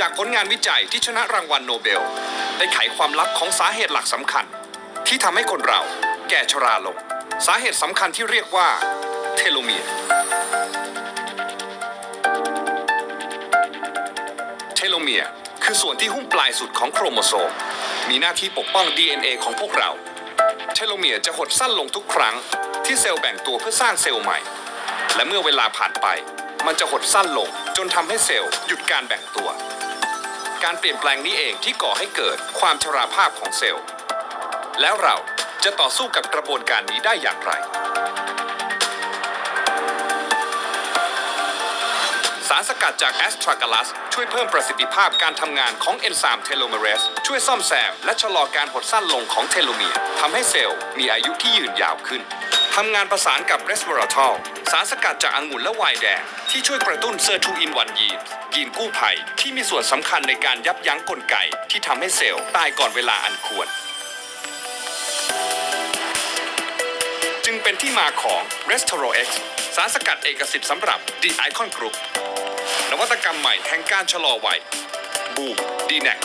จากผลงานวิจัยที่ชนะรางวัลโนเบล ได้ไขความลับของสาเหตุหลักสำคัญ ที่ทำให้คนเราแก่ชราลง สาเหตุสำคัญที่เรียกว่า เทโลเมียร์เทโลเมียร์คือส่วนที่หุ้มปลายสุดของโครโมโซม มีหน้าที่ปกป้อง DNA ของพวกเรา เทโลเมียร์จะหดสั้นลงทุกครั้ง ที่เซลล์แบ่งตัวเพื่อสร้างเซลล์ใหม่ และเมื่อเวลาผ่านไป มันจะหดสั้นลงจนทำให้เซลล์หยุดการแบ่งตัว การเปลี่ยนแปลงนี้เองที่ก่อให้เกิดความชราภาพของเซลล์ แล้วเราจะต่อสู้กับกระบวนการนี้ได้อย่างไร สารสกัดจากแอสทรากัลัสช่วยเพิ่มประสิทธิภาพการทำงานของเอนไซม์เทโลเมเรสช่วยซ่อมแซมและชะลอการหดสั้นลงของเทโลเมียร์ทำให้เซลล์มีอายุที่ยืนยาวขึ้น ทำงานประสานกับเรสเวอราทอลสารสกัดจากองุ่นและไวน์แดง ที่ช่วยกระตุ้นเซอร์ทูอินวันยีนยีนกู้ภัยที่มีส่วนสำคัญในการยับยั้งกลไก ที่ทำให้เซลล์ตายก่อนเวลาอันควร จึงเป็นที่มาของ r e s t o r o X สารสกัดเอกสิทธิ์สำหรับ The Icon Group นวัตกรรมใหม่แห่งการชะลอวัยบูม D-Nex